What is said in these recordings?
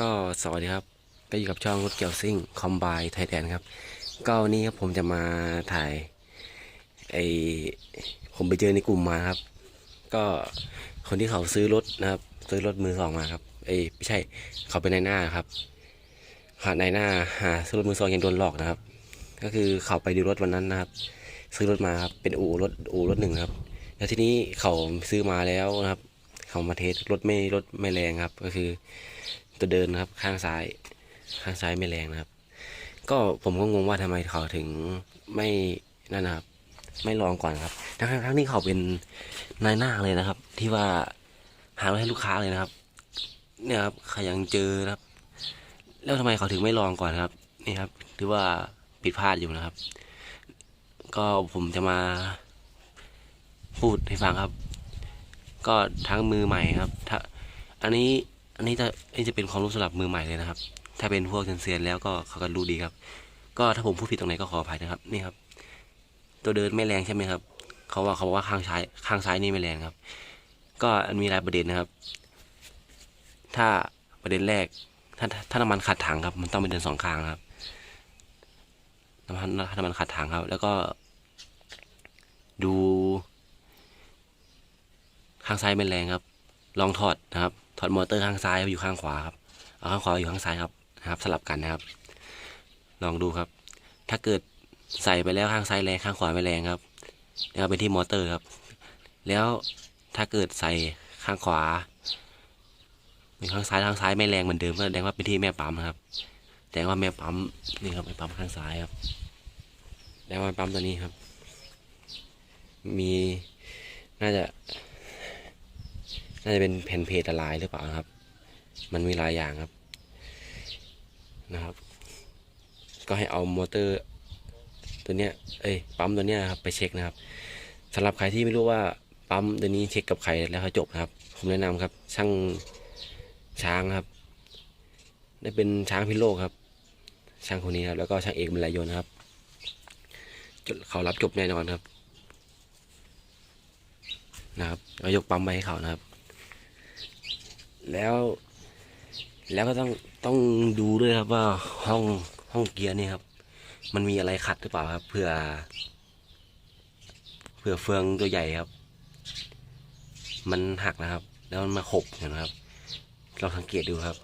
ก็สวัสดีครับ ก็อยู่กับช่องรถเกี่ยวซิ่งคอมบายไทยแลนด์ครับ ก็วันนี้ครับผมจะมาถ่ายไอผมไปเจอในกลุ่มมาครับ ก็คนที่เขาซื้อรถนะครับ ซื้อรถมือสองมาครับเอ้ยไม่ใช่เขาเป็นนายหน้าครับหานายหน้าหาซื้อรถมือสองยังโดนหลอกนะครับ ก็คือเขาไปดูรถวันนั้นนะครับ ซื้อรถมาครับเป็นอู่รถอู่รถหนึ่งครับ แล้วทีนี้เขาซื้อมาแล้วนะครับ เขามาเทสรถไม่รถไม่แรงครับ ก็คือ ตัวเดินนะครับ ข้างซ้าย ข้างซ้ายไม่แรงนะครับ ก็ผมก็งงว่าทำไมเขาถึงไม่นั่นนะครับ ไม่ลองก่อนครับทั้งทั้งที่เขาเป็นนายหน้าเลยนะครับ ที่ว่าหารถให้ลูกค้าเลยนะครับ เนี่ยครับเขายังเจอนะครับ แล้วทำไมเขาถึงไม่ลองก่อนครับ นี่ครับถือว่าผิดพลาดอยู่นะครับ ก็ผมจะมาพูดให้ฟังครับ ก็ทั้งมือใหม่ครับถ้าอันนี้ อันนี้จะนนี้จะเป็นความรู้สำหรับมือใหม่เลยนะครับ ถ้าเป็นพวกเซียนๆแล้วก็เขาก็รู้ดีครับ ก็ถ้าผมพูดผิดตรงไหนก็ขออภัยนะครับ นี่ครับ ตัวเดินไม่แรงใช่ไหมครับ เขาว่าเขาบอกว่าข้างซ้ายข้างซ้ายนี่ไม่แรงครับ ก็มันมีหลายประเด็นนะครับ ถ้าประเด็นแรก ถ้าถ้าน้ำมันขัดถังครับ มันต้องเป็นเดินสองข้างครับน้ำมันถ้าน้ำมันขัดถังครับ แล้วก็ดูข้างซ้ายไม่แรงครับ ลองถอดนะครับ อดมอเตอร์ข้างซ้ายอยู่ข้างขวาครับเอาข้างขวาอยู่ข้างซ้ายครับนะครับ สลับกันนะครับ ลองดูครับ ถ้าเกิดใส่ไปแล้วข้างซ้ายแรงข้างขวาไม่แรงครับแล้วเป็นที่มอเตอร์ครับ แล้วถ้าเกิดใส่ข้างขวาเป็นข้างซ้ายข้างซ้ายไม่แรงเหมือนเดิมก็แสดงว่าเป็นที่แม่ปั๊มครับแสดงว่าแม่ปั๊มนี่ครับแม่ปั๊มข้างซ้ายครับแสดงว่าแม่ปั๊มตัวนี้ครับ มีน่าจะ น่าจะเป็นแผ่นเพจละลายหรือเปล่าครับ มันมีหลายอย่างครับนะครับ ก็ให้เอามอเตอร์ ตัวเนี้ยเอ้ยปั๊มตัวเนี้ยครับไปเช็คนะครับสำหรับใครที่ไม่รู้ว่าปั๊มตัวนี้เช็คกับใครแล้วเขาจบนะครับ ผมแนะนำครับช่างช้างครับ ได้เป็นช้างพิโลกครับ ช่างคนนี้ครับแล้วก็ช่างเอกบรรลัยยนครับเขารับจบแน่นอนครับ นะครับก็ยกปั๊มไปให้เขานะครับ แล้ว แล้วก็ต้องต้องดูด้วยครับว่าห้องห้องเกียร์นี่ครับ มันมีอะไรขัดหรือเปล่าครับเพื่อเพื่อเฟืองตัวใหญ่ครับ มันหักนะครับ แล้วมันมาขบเห็นะครับ เราสังเกตดูครับ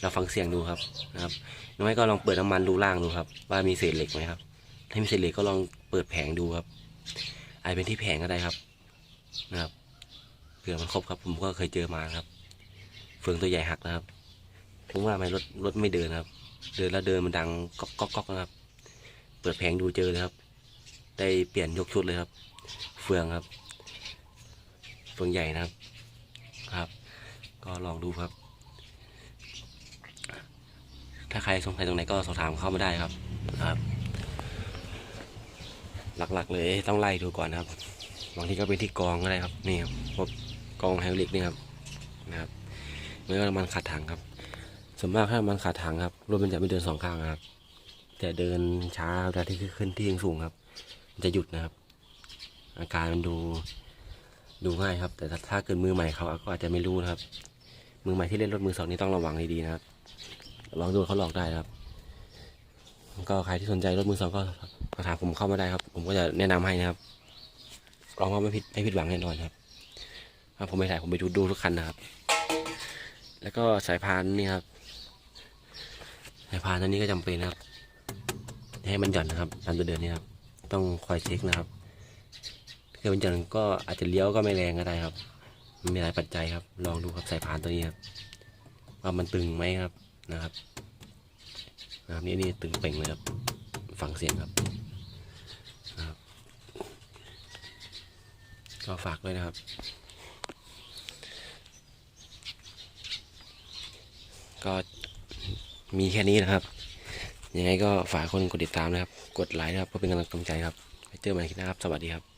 เราฟังเสียงดูครับนะครับน้อยก็ลองเปิดน้ำมันดูล่างดูครับ ว่ามีเศษเหล็กไหมครับ ถ้ามีเศษเหล็กก็ลองเปิดแผงดูครับอาจเป็นที่แผงก็ได้ครับนะครับเผื่อมันครบครับ ผมก็เคยเจอมาครับ ฟืองตัวใหญ่หักนะครับ ถึงว่าไม่รถรถไม่เดินครับ เดินแล้วเดินมันดังก๊อกก๊อกก๊อกนะครับ เปิดแผงดูเจอเลยครับ ได้เปลี่ยนยกชุดเลยครับ เฟืองครับ เฟืองใหญ่นะครับ ครับ ก็ลองดูครับ ถ้าใครสงสัยตรงไหนก็สอบถามเข้ามาได้ครับครับ หลักๆ เลยต้องไล่ดูก่อนนะครับบางทีก็เป็นที่กองก็ได้ครับนี่ครับพวกกองไฮดรอลิกนี่ครับนะครับ ไม่ก็น้ำมันขัดถังครับส่วนมากถ้ามันขาดถังครับรถมันจะไม่เดินสองข้างครับ แต่เดินช้าเวลาที่ขึ้นที่สูงครับ มันจะหยุดนะครับ อาการมันดูดูง่ายครับ แต่ถ้าเกิดมือใหม่เขาก็อาจจะไม่รู้นะครับ มือใหม่ที่เล่นรถมือสองนี่ต้องระวังดีๆนะครับลองดูเขาหลอกได้ครับ ก็ใครที่สนใจรถมือสองก็ก็ถามผมเข้ามาได้ครับ ผมก็จะแนะนำให้นะครับลองว่าไม่ผิดไม่ผิดหวังแน่นอนครับถ้าผมไม่ถ่ายผมไปดูดูทุกคันนะครับ แล้วก็สายพานนี่ครับ สายพานอันนี้ก็จำเป็นนะครับ ให้มันหย่อนนะครับตามตัวเดินนี่ครับ ต้องคอยเช็คนะครับถ้าเกิดมันหย่อนก็อาจจะเลี้ยวก็ไม่แรงก็ได้ครับมีหลายปัจจัยครับ ลองดูครับสายพานตัวนี้ครับว่ามันตึงไหมครับนะครับนะครับนี่นี่ตึงเป่งเลยครับฟังเสียงครับนะครับ ก็ฝากด้วยนะครับ ก็มีแค่นี้นะครับ ยังไงก็ฝากคนกดติดตามนะครับ กดไลค์นะครับเพื่อเป็นกำลังใจครับ ไปเจอกันใหม่คลิปหน้าครับ สวัสดีครับ